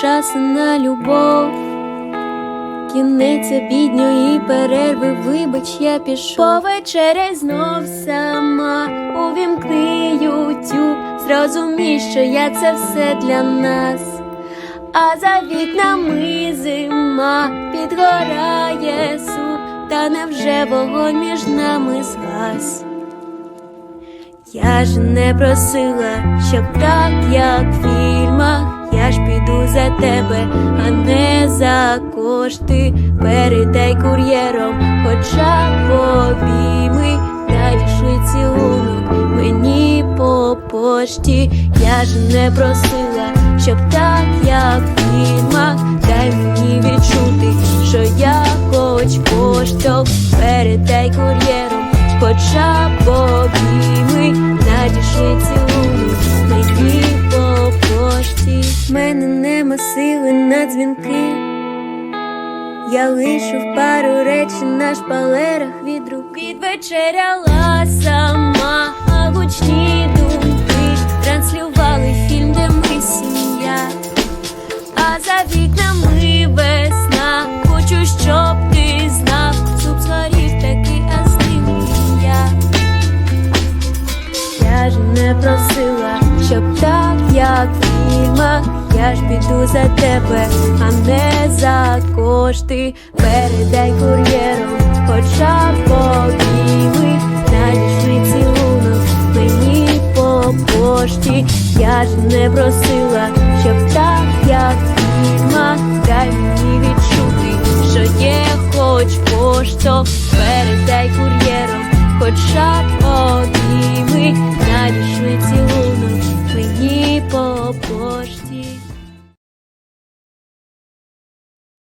часу на любов. Кінець обідньої перерви, вибач, я пішов. Повечеряй знов сама, увімкни ютюб, зрозумій, що я це все для нас, а за вікнами зима підгорає суп, та невже вогонь між нами згас? Я ж не просила, щоб так, як в фільмах, за тебе, а не за кошти. Передай кур'єром, хоча б обійми, надійшли цілунок мені по пошті. Я ж не просила, щоб так, як фільмах, дай мені відчути, що я хоч поштовх, передай кур'єром, хоча б обійми, В Мене нема сили на дзвінки. Я лишу пару речень на шпалерах від рук. Відвечеряла сама, а гучні думки. Транслювали фільм, де ми сім'я, а за вікнами весна, хочу, щоб ти знав, суп згорів такий, а я. Я ж не просила, щоб так, як в фільмах, я ж піду за тебе, а не за кошти. Передай кур'єром, хоча обійми, надійшли цілунок мені по пошті. Я ж не просила, щоб так, як в фільмах, дай мені відчути, що є хоч поштовх,